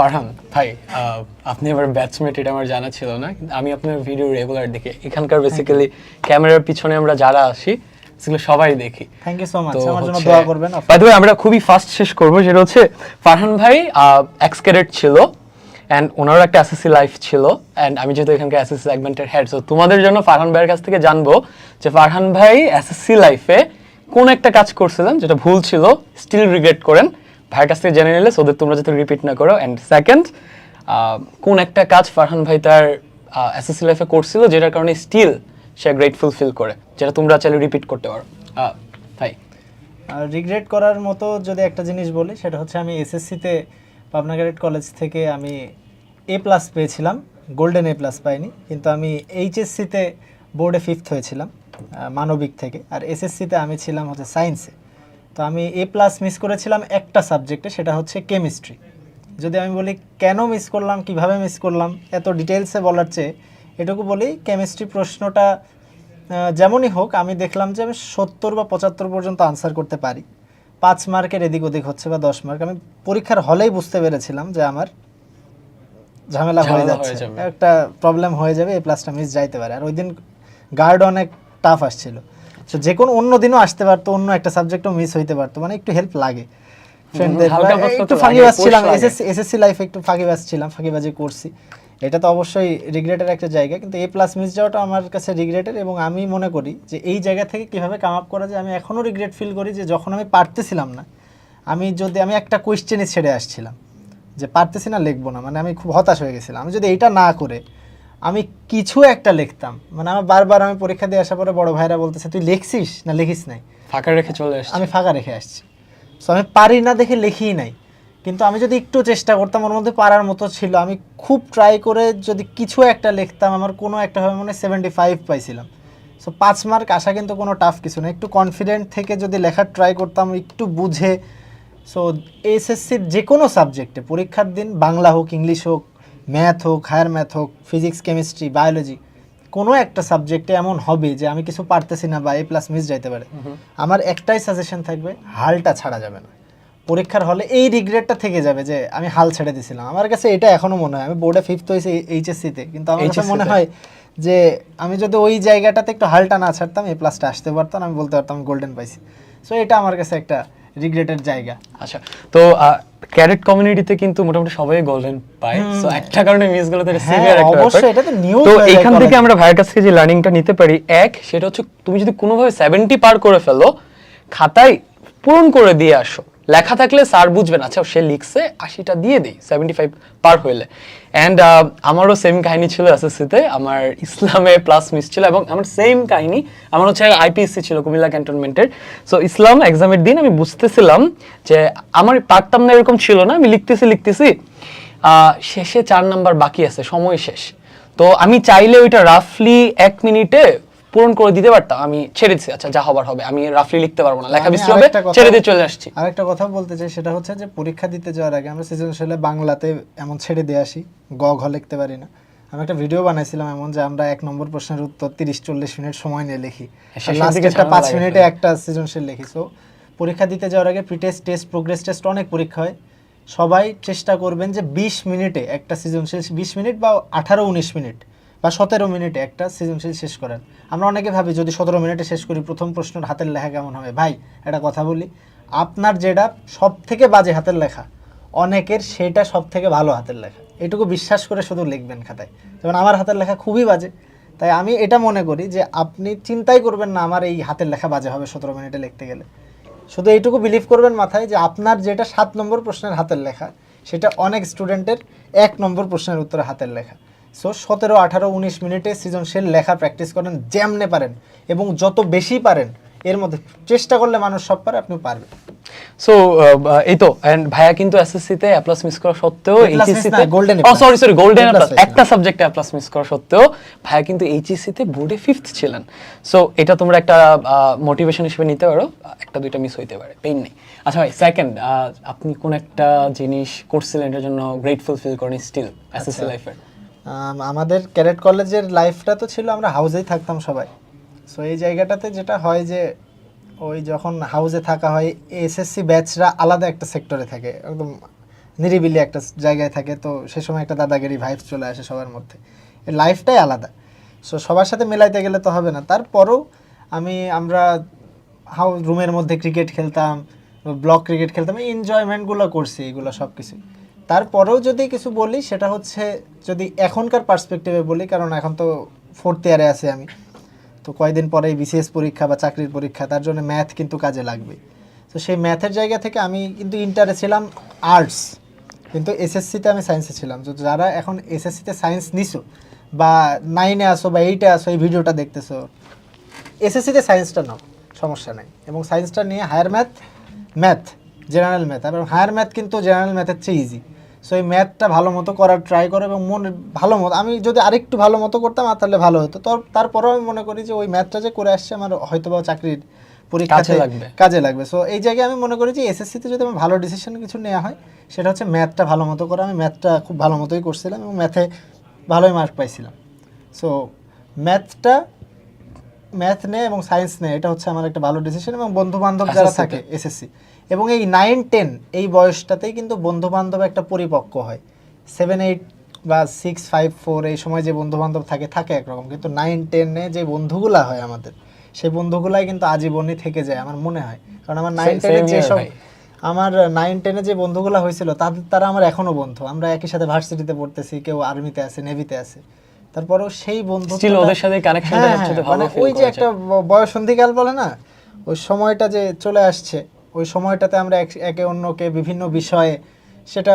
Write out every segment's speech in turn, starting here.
ফারহান ভাই আপনি আমার ব্যাচমেট এটা আমার জানা ছিল না আমি আপনার ভিডিও রেগুলার দেখি। এখানকার বেসিক্যালি ক্যামেরার পিছনে আমরা যারা আসি সেগুলো সবাই দেখি। থ্যাংক ইউ সো মাচ আমার জন্য দোয়া করবেন By the way, আমরা খুবই ফাস্ট শেষ করব যেটা হচ্ছে ফারহান ভাই এক্স ক্যাডেট ছিল অ্যান্ড ওনারও একটা এসএসসি লাইফ ছিল অ্যান্ড আমি যেহেতু এখানকার এসএসসি সেগমেন্টের হেড তো তোমাদের জন্য ফারহান ভাইয়ের কাছ থেকে জানব যে ফারহান ভাই এসএসসি লাইফে কোন একটা কাজ করছিলেন যেটা ভুল ছিল স্টিল রিগ্রেট করেন ভাইয়ের কাছ থেকে জেনে নিলে ওদের তোমরা যাতে রিপিট না করো। অ্যান্ড সেকেন্ড কোন একটা কাজ ফারহান ভাই তার এসএসসি লাইফে করছিল, যেটার কারণে স্টিল সে গ্রেটফুল ফিল করে, যেটা তোমরা চাইলে রিপিট করতে পারো। ভাই। রিগ্রেট করার মতো যদি একটা জিনিস বলি, সেটা হচ্ছে আমি এসএসসিতে পাবনা গ্রেড কলেজ থেকে আমি এ প্লাস পেয়েছিলাম গোল্ডেন এ প্লাস পাইনি, কিন্তু আমি এইচএসসিতে বোর্ডে ফিফথ হয়েছিলাম মানবিক থেকে। আর এসএসসিতে আমি ছিলাম হচ্ছে সায়েন্সে তো আমি এ প্লাস মিস করেছিলাম একটা সাবজেক্টে সেটা হচ্ছে কেমিস্ট্রি যদি আমি বলি কেন মিস করলাম কীভাবে মিস করলাম এত ডিটেলসে বলার চেয়ে এটুকু বলি কেমিস্ট্রি প্রশ্নটা যেমনই হোক আমি দেখলাম যে আমি সত্তর বা পঁচাত্তর পর্যন্ত আনসার করতে পারি। পাঁচ মার্কের এদিক ওদিক হচ্ছে বা দশ মার্ক আমি পরীক্ষার হলেই বুঝতে পেরেছিলাম যে আমার ঝামেলা হয়ে যাচ্ছে। একটা প্রবলেম হয়ে যাবে এ প্লাসটা মিস যাইতে পারে। আর ওই দিন গার্ড অনেক টাফ আসছিল। তো যে কোনো অন্য দিনও আসতে পারতো অন্য একটা সাবজেক্টও মিস হইতে পারতো মানে একটু হেল্প লাগে। ফ্রেন্ডদের একটু ফাঁকিবাজ ছিলাম এসএসসি এসএসসি লাইফে একটু ফাঁকিবাজ ছিলাম ফাঁকিবাজি করছি। এটা তো অবশ্যই রিগ্রেটের একটা জায়গা কিন্তু এ প্লাস মিস যাওয়াটা আমার কাছে রিগ্রেটের এবং আমি মনে করি যে এই জায়গা থেকে কীভাবে কাম আপ করা যায় আমি এখনও রিগ্রেট ফিল করি যে যখন আমি পারতেছিলাম না আমি যদি আমি একটা কোয়েশ্চেনে ছেড়ে আসছিলাম যে পারতেছি না লিখব না মানে আমি খুব হতাশ হয়ে গেছিলাম। আমি যদি এটা না করে আমি কিছু একটা লিখতাম। মানে আমার বারবার আমি পরীক্ষা দিয়ে আসার পরে বড় ভাইরা বলতেছে তুই লিখছিস না লিখিস নাই? ফাঁকা রেখে চলে আসছে। আমি ফাঁকা রেখে আসছি। সো আমি পারি না দেখে লিখিই নাই। কিন্তু আমি যদি একটু চেষ্টা করতাম ওর মধ্যে পারার মতো ছিল। আমি খুব ট্রাই করে যদি কিছু একটা লিখতাম আমার কোনো একটা হবে মনে সেভেন্টি ফাইভ পাইছিলাম। সো পাঁচ মার্ক আসা কিন্তু কোনো টাফ কিছু না। একটু কনফিডেন্ট থেকে যদি লেখার ট্রাই করতাম একটু বুঝে। সো এসএসসির যে কোনো সাবজেক্টে পরীক্ষার দিন বাংলা হোক ইংলিশ হোক ম্যাথ হোক হায়ার ম্যাথ হোক ফিজিক্স কেমিস্ট্রি বায়োলজি কোনো একটা সাবজেক্টে এমন হবে যে আমি কিছু পারতেছি না বা এ প্লাস মিস যাইতে পারে। আমার একটাই সাজেশন থাকবে হালটা ছাড়া যাবে না। পরীক্ষার হলে এই রিগ্রেটটা থেকে যাবে যে আমি হাল ছেড়ে দিছিলাম। আমার কাছে এটা এখনও মনে হয়। আমি বোর্ডে ফিফথ হয়েছি এইচএসসিতে কিন্তু আমার কাছে মনে হয় যে আমি যদি ওই জায়গাটাতে একটু হালটা না ছাড়তাম এ প্লাসটা আসতে পারতাম আমি বলতে পারতাম গোল্ডেন পাইছি। সো এটা আমার কাছে একটা রিগ্রেটের জায়গা। আচ্ছা তো ক্যারেট কমিউনিটিতে কিন্তু মোটামুটি সবাই গোল্ডেন পায়। সো একটা কারণে মিসগুলো তো হ্যাঁ, সিভিয়ার একটা অবশ্যই, এটা তো নিউজ তো এখান থেকে আমরা ভাইয়ের কাছ থেকে যে লার্নিংটা নিতে পারি এক সেটা হচ্ছে তুমি যদি কোনোভাবে সেভেন্টি পার করে ফেলো খাতায় পূরণ করে দিয়ে আসো। লেখা থাকলে স্যার বুঝবেন আচ্ছা সে লিখছে, আশিটা দিয়ে দিই সেভেন্টি ফাইভ পার হইলে। অ্যান্ড আমারও সেম কাহিনী ছিল এসএসসিতে আমার ইসলামে প্লাস মিস ছিল এবং আমার সেম কাহিনী, আমার হচ্ছে আইপিএসসি ছিল কুমিল্লা ক্যান্টনমেন্টের সো ইসলাম এক্সামের দিন আমি বুঝতেছিলাম যে আমার পারতাম না এরকম ছিল না, আমি লিখতেছি লিখতেছি শেষে চার নাম্বার বাকি আছে, সময় শেষ। তো আমি চাইলে ওইটা রাফলি এক মিনিটে পূরণ করে দিতে পারতাম আমি ছেড়ে দিচ্ছি আচ্ছা যা হবার হবে আমি রাফলি লিখতে পারব না লেখা আমি বেশি হবে ছেড়ে দিয়ে চলে আসছি। আরেকটা কথা বলতে চাই সেটা হচ্ছে যে পরীক্ষা দিতে যাওয়ার আগে আমরা সৃজনশীলে বাংলাতে এমন ছেড়ে দিয়ে আসি গ ঘ লিখতে পারি না। আমি একটা ভিডিও বানাইছিলাম এমন যে আমরা এক নম্বর প্রশ্নের উত্তর তিরিশ চল্লিশ মিনিট সময় নিয়ে লিখি। পাঁচ মিনিটে একটা সৃজনশীল লিখি। সো পরীক্ষা দিতে যাওয়ার আগে pre test test progress test অনেক পরীক্ষা হয়। সবাই চেষ্টা করবেন যে বিশ মিনিটে একটা সৃজনশীল বিশ মিনিট বা আঠারো উনিশ মিনিট বা সতেরো মিনিটে একটা সৃজনশীল শেষ করেন। আমরা অনেকে ভাবি, যদি সতেরো মিনিটে শেষ করি, প্রথম প্রশ্নের হাতের লেখা কেমন হবে? ভাই, একটা কথা বলি। আপনার যেটা সব থেকে বাজে হাতের লেখা, অনেকের সেটা সব থেকে ভালো হাতের লেখা। এটুকু বিশ্বাস করে শুধু লিখবেন খাতায়। যেমন আমার হাতের লেখা খুবই বাজে। তাই আমি এটা মনে করি যে, আপনি চিন্তাই করবেন না আমার এই হাতের লেখা বাজে হবে সতেরো মিনিটে লিখতে গেলে। শুধু এইটুকু বিলিভ করবেন মাথায় যে, আপনার যেটা সাত নম্বর প্রশ্নের হাতের লেখা, সেটা অনেক স্টুডেন্টের এক নম্বর প্রশ্নের উত্তরে হাতের লেখা। সো সতেরো আঠারো উনিশ মিনিটে সৃজনশীল লেখা প্র্যাকটিস করেন যেমনে পারেন এবং যত বেশি পারেন এর মধ্যে চেষ্টা করলে মানুষ সব পারে আপনি পারবেন। সো এই তো এন্ড ভাইয়া কিন্তু এসএসসি তে এ প্লাস মিস করা সত্ত্বেও A plus miss এইচএসসি না, তে golden A ও সরি সরি গোল্ডেন প্লাস একটা সাবজেক্টে এ প্লাস মিস করা সত্ত্বেও ভাইয়া কিন্তু এইচএসসি তে বোর্ডে ফিফথ ছিলেন। সো এটা তোমরা একটা মোটিভেশন হিসেবে নিতে পারো। একটা দুইটা মিস হইতে পারে পেইন নেই। আচ্ছা ভাই সেকেন্ড আপনি কোন একটা জিনিস করছিলেন এটার জন্য গ্রেটফুল ফিল করেন স্টিল এসএসসি লাইফের আমাদের ক্যাডেট কলেজের লাইফটা তো ছিল আমরা হাউজেই থাকতাম সবাই। সো এই জায়গাটাতে যেটা হয় যে, ওই যখন হাউসে থাকা হয় এসএসসি ব্যাচরা আলাদা একটা সেক্টরে থাকে, একদম নিরিবিলি একটা জায়গায় থাকে। তো সে সময় একটা দাদাগিরি ভাইব চলে আসে সবার মধ্যে। লাইফটাই আলাদা। সো সবার সাথে মেলাইতে গেলে তো হবে না। তারপরেও আমি, আমরা হাউ রুমের মধ্যে ক্রিকেট খেলতাম ব্লক ক্রিকেট খেলতাম, এই এনজয়মেন্টগুলো করছি, এগুলো সব কিছু তারপরেও যদি কিছু বলি, সেটা হচ্ছে যদি এখনকার পার্সপেক্টিভে বলি, কারণ এখন তো ফোর্থ ইয়ারে আছি আমি, তো কয়েকদিন পরেই বিসিএস পরীক্ষা বা চাকরির পরীক্ষা, তার জন্য ম্যাথ কিন্তু কাজে লাগবে। তো সেই ম্যাথের জায়গা থেকে আমি কিন্তু ইন্টারে ছিলাম আর্টস কিন্তু এসএসসিতে আমি সায়েন্সে ছিলাম। তো যারা এখন এসএসসিতে সায়েন্স নিছো, বা নাইনে আসো বা এইটে আসো এই ভিডিওটা দেখতেছো এসএসসিতে সায়েন্সটা নাও, সমস্যা নাই। এবং সায়েন্সটা নিয়ে higher math math general math এবং হায়ার ম্যাথ কিন্তু জেনারেল ম্যাথের চেয়ে ইজি সো এই ম্যাথটা ভালো মতো করার ট্রাই করো এবং মনে ভালো মতো আমি যদি আরেকটু ভালো মতো করতাম আর তাহলে ভালো হতো। তো তারপরেও আমি মনে করি যে ওই ম্যাথটা যে করে আসছে আমার হয়তো বা চাকরির পরীক্ষাতে কাজে লাগবে। কাজে লাগবে। সো এই জায়গায় আমি মনে করি যে এসএসসিতে যদি আমার ভালো ডিসিশন কিছু নেওয়া হয় সেটা হচ্ছে ম্যাথটা ভালো মতো করা। আমি ম্যাথটা খুব ভালো মতোই করছিলাম এবং ম্যাথে ভালোই মার্ক পাইছিলাম। সো ম্যাথটা ম্যাথ নেয় এবং সায়েন্স নেয় এটা হচ্ছে আমার একটা ভালো ডিসিশন এবং বন্ধু বান্ধব যারা থাকে এসএসসি এবং এই নাইন টেন এই বয়সটাতেই কিন্তু বন্ধু বান্ধব একটা পরিপক্ক হয়। সেভেন এইট বা সিক্স ফাইভ ফোর এই সময় যে বন্ধু বান্ধব থাকে থাকে একরকম। কিন্তু নাইন টেনে যে বন্ধুগুলা হয় আমাদের সেই বন্ধুগুলাই কিন্তু আজীবনই থেকে যায় আমার মনে হয়। কারণ আমার নাইন টেনে here যেসব আমার নাইন টেনে যে বন্ধুগুলো হয়েছিল তাদের তারা আমার এখনও বন্ধু। আমরা একই সাথে ভার্সিটিতে পড়তেছি কেউ আর্মিতে আছে নেভিতে আছে। তারপরেও সেই বন্ধু Still ওদের সাথে connection টা সবচেয়ে ভালো feel ওই যে একটা বয়ঃসন্ধিকাল বলে না ওই সময়টা যে চলে আসছে ওই সময়টাতে আমরা একে অন্যকে বিভিন্ন বিষয়ে সেটা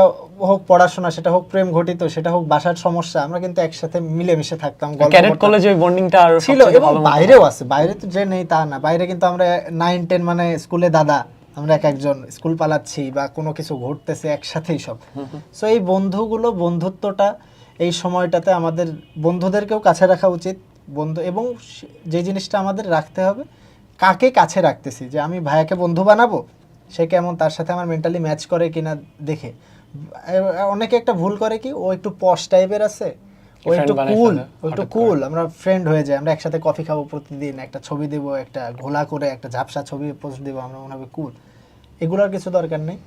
হোক পড়াশোনা সেটা হোক প্রেম ঘটিত সেটা হোক বাসার সমস্যা আমরা কিন্তু একসাথে মিলেমিশে থাকতাম ক্যাডেট কলেজে ওই বন্ডিংটা আর ছিল এবং বাইরেও আছে বাইরে তো যে নেই তা না বাইরে কিন্তু আমরা নাইন টেন মানে স্কুলে দাদা আমরা এক একজন স্কুল পালাচ্ছি বা কোনো কিছু ঘটতেছে একসাথেই সব। সো এই বন্ধুগুলো বন্ধুত্বটা এই সময়টাতে আমাদের বন্ধুদেরকেও কাছে রাখা উচিত। বন্ধু এবং যে জিনিসটা আমাদের রাখতে হবে কাকে কাছে রাখতেছি? যে আমি ভাইয়াকে বন্ধু বানাবো? সে কেমন? তার সাথে আমার মেন্টালি ম্যাচ করে কিনা দেখে। অনেকে একটা ভুল করে কি ও একটু পশ টাইপের আছে ও একটু কুল ও একটু কুল আমরা ফ্রেন্ড হয়ে যাই আমরা একসাথে কফি খাব প্রতিদিন একটা ছবি দেবো একটা ঘোলা করে একটা ঝাপসা ছবি পোস্ট দেবো আমরা মনে হবে কুল এগুলোর কিছু দরকার নেই।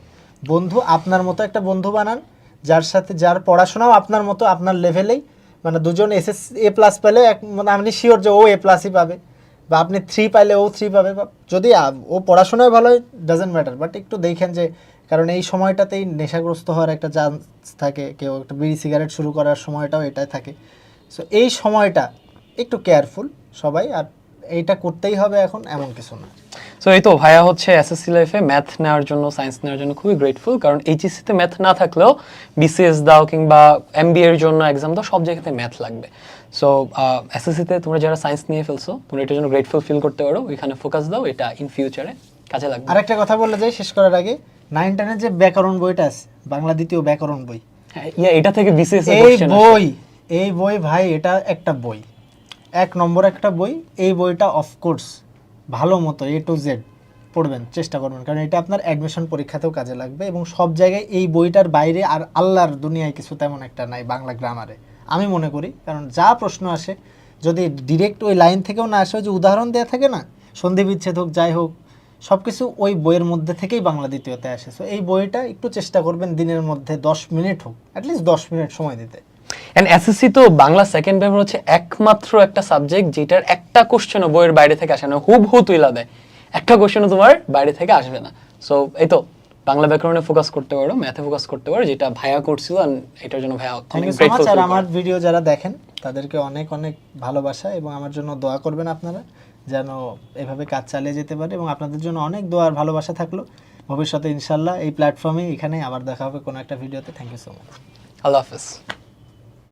বন্ধু আপনার মতো একটা বন্ধু বানান যার সাথে যার পড়াশোনাও আপনার মতো, আপনার লেভেলেই মানে দুজন এস এস এ প্লাস পেলে এক মানে আপনি শিওর যে ও এ প্লাসই পাবে। বা আপনি থ্রি পাইলে ও থ্রি পাবে। বা যদি ও পড়াশোনায় ভালো হয় ডাজেন্ট ম্যাটার বাট একটু দেখেন যে, কারণ এই সময়টাতেই নেশাগ্রস্ত হওয়ার একটা চান্স থাকে। কেউ একটা বিড়ি সিগারেট শুরু করার সময়টাও এটাই থাকে। সো এই সময়টা একটু কেয়ারফুল সবাই। আর এইটা করতেই হবে এখন, এমন কিছু না। সো এই তো ভাইয়া হচ্ছে এসএসসি লাইফে ম্যাথ নেওয়ার জন্য সায়েন্স নেওয়ার জন্য খুবই গ্রেটফুল কারণ এইচএসসি তে ম্যাথ না থাকলেও বিসিএস দাও কিংবা এমবিএ এর জন্য এক্সাম দাও সব জায়গাতে ম্যাথ লাগবে। সো এসএসসি তে তোমরা যারা সায়েন্স নিয়ে ফেলছো তোমরা এটার জন্য গ্রেটফুল ফিল করতে পারো। ওইখানে ফোকাস দাও এটা ইন ফিউচারে কাজে লাগবে। আরেকটা কথা বললে যাই শেষ করার আগে নাইন টেনের যে ব্যাকরণ বইটা আছে বাংলা দ্বিতীয় ব্যাকরণ বই। হ্যাঁ, ইয়া এটা থেকে বিসিএস এই বই এই বই ভাই এটা একটা বই। এক নম্বর একটা বই এই বইটা অফকোর্স ভালো মতো এ টু জেড পড়বেন, চেষ্টা করবেন। কারণ এটা আপনার অ্যাডমিশন পরীক্ষাতেও কাজে লাগবে এবং সব জায়গায় এই বইটার বাইরে আর আল্লাহর দুনিয়ায় কিছু তেমন একটা নাই বাংলা গ্রামারে আমি মনে করি, কারণ যা প্রশ্ন আসে, যদি ডিরেক্ট ওই লাইন থেকেও না আসে যে উদাহরণ দেওয়া থাকে না, সন্ধি বিচ্ছেদ হোক, যাই হোক সব কিছু ওই বইয়ের মধ্যে থেকেই বাংলা দ্বিতীয়তে আসে। সো এই বইটা একটু চেষ্টা করবেন দিনের মধ্যে দশ মিনিট হোক অ্যাটলিস্ট দশ মিনিট সময় দিতে। এন্ড এসএসসি তো বাংলা সেকেন্ড পেপার হচ্ছে একমাত্র একটা সাবজেক্ট যেটার একটা কোশ্চেনও বইয়ের বাইরে থেকে আসে না হুব হু তুইলা দেয়। একটা কোশ্চেনও তোমার বাইরে থেকে আসবে না। সো এই তো বাংলা ব্যাকরণে ফোকাস করতে পারো ম্যাথে ফোকাস করতে পারো যেটা ভাইয়া করছিল এটার জন্য ভাইয়া অনেক গ্রেটফুল আর আমার ভিডিও যারা দেখেন তাদেরকে অনেক অনেক ভালোবাসা এবং আমার জন্য দোয়া করবেন আপনারা যেন এভাবে কাজ চালিয়ে যেতে পারে এবং আপনাদের জন্য অনেক দোয়ার ভালোবাসা থাকল। ভবিষ্যতে ইনশাল্লাহ এই প্ল্যাটফর্মে এখানে আবার দেখা হবে কোনো একটা ভিডিওতে থ্যাংক ইউ সো মাচ আল্লাহ হাফেজ।